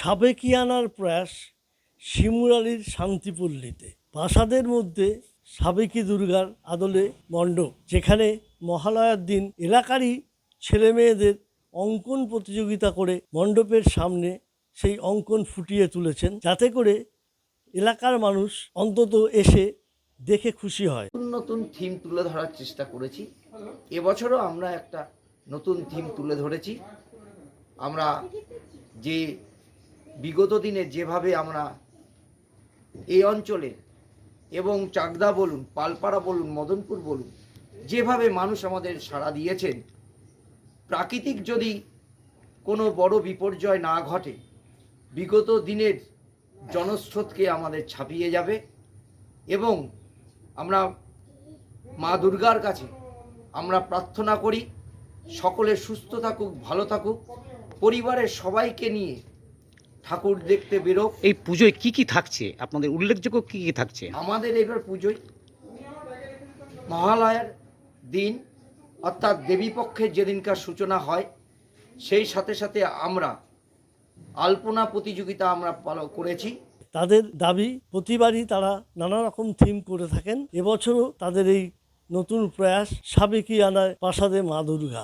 সাবেকিয়ানার প্রয়াস শিমুরালির শান্তিপল্লীতে। প্রাসাদের মধ্যে সাবেকি দুর্গার আদলে মণ্ডপ যেখানে মহালয়ার দিন এলাকারই ছেলে মেয়েদের অঙ্কন প্রতিযোগিতা করে মণ্ডপের সামনে সেই অঙ্কন ফুটিয়ে তুলেছেন। যাতে করে এলাকার মানুষ অন্তত এসে দেখে খুশি হয়। নতুন নতুন থিম তুলে ধরার চেষ্টা করেছি। এবছরও আমরা একটা নতুন থিম তুলে ধরেছি। আমরা যে বিগত দিনে যেভাবে আমরা এই অঞ্চলে এবং চাকদা বলুন, পালপাড়া বলুন, মদনপুর বলুন, যেভাবে মানুষ আমাদের সাড়া দিয়েছেন, প্রাকৃতিক যদি কোনো বড় বিপর্যয় না ঘটে, বিগত দিনের জনস্রোতকে আমাদের ছাপিয়ে যাবে এবং আমরা মা দুর্গার কাছে আমরা প্রার্থনা করি, সকলে সুস্থ থাকুক, ভালো থাকুক, পরিবারের সবাইকে নিয়ে ঠাকুর দেখতে বেরোক। এই পুজোয় কি কি থাকছে? আপনাদের উল্লেখযোগ্য কি কি থাকছে? আমাদের এবার পুজোয় মহালয়ার দিন অর্থাৎ দেবীপক্ষের যেদিনকার সূচনা হয় সেই সাথে সাথে আমরা আলপনা প্রতিযোগিতা আমরা পালন করেছি। তাদের দাবি প্রতিবারই তারা নানা রকম থিম করে থাকেন। এবছরও তাদের এই নতুন প্রয়াস সাবেকি আনায় প্রাসাদে মা দুর্গা।